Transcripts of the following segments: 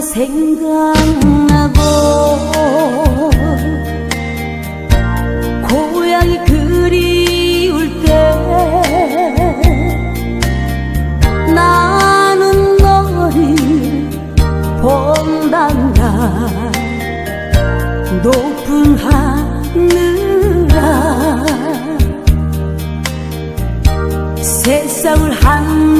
친구가 생각나고 고향이 그리울 때 나는 너를 본단다. 높은 하늘아. 세상을 한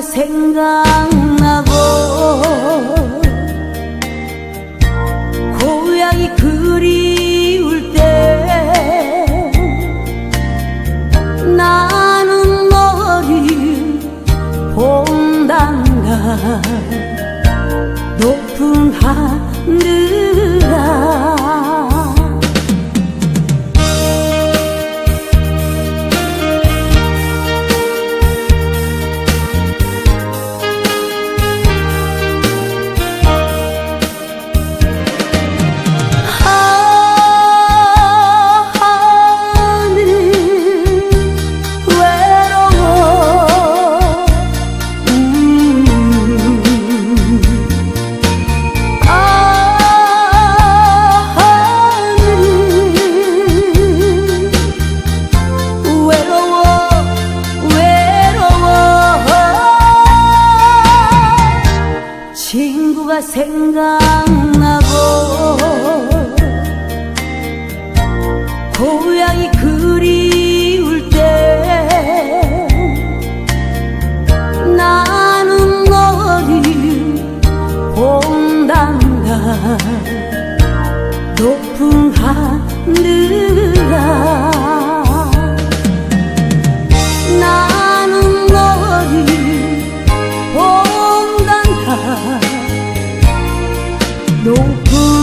생각나고 고향이 그리울 때 나는 너를 본단가 높은 하늘 친구가 생각나고 고향이 그리울 때 나는 너를 본단가 높은 no good.